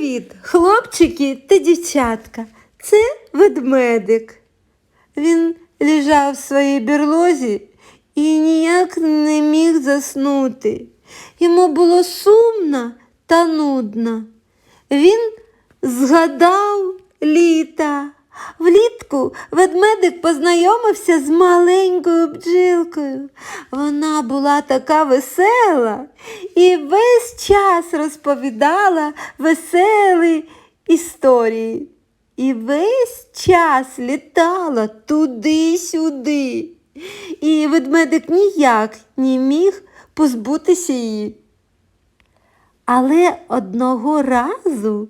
Привіт, хлопчики та дівчатка. Це ведмедик. Він лежав в своїй берлозі і ніяк не міг заснути. Йому було сумно та нудно. Він згадав літа. Влітку ведмедик познайомився з маленькою бджілкою. Вона була така весела і весь час розповідала веселі історії. І весь час літала туди-сюди. І ведмедик ніяк не міг позбутися її. Але одного разу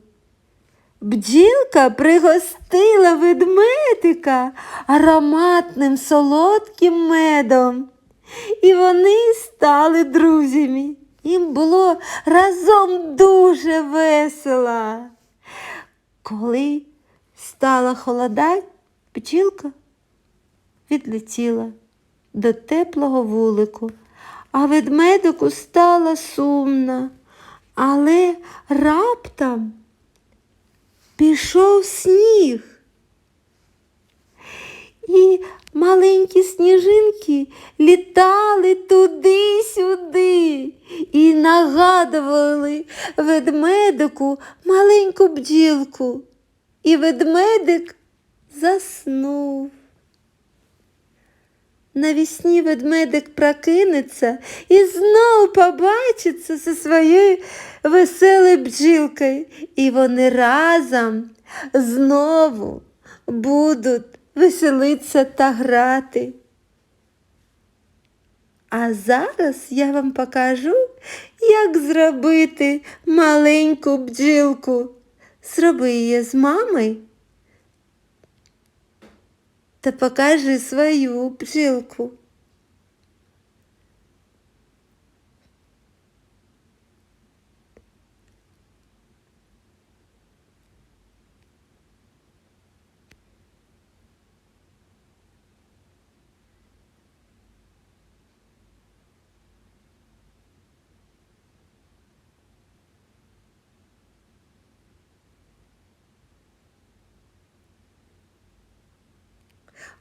бджілка пригостила ведмедика ароматним солодким медом. І вони стали друзями. Їм було разом дуже весело. Коли стала холодать, бджілка відлетіла до теплого вулику, а ведмедику стало сумно, але раптом пішов сніг. І маленькі сніжинки літали туди-сюди і нагадували ведмедику маленьку бджілку. І ведмедик заснув. Навісні ведмедик прокинеться і знов побачиться зі своєю веселою бджілкою. І вони разом знову будуть веселитися та грати. А зараз я вам покажу, як зробити маленьку бджілку. Зроби її з мамою та покажи свою бджілку.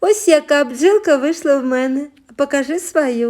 Ось яка бджілка вийшла в мене. Покажи свою.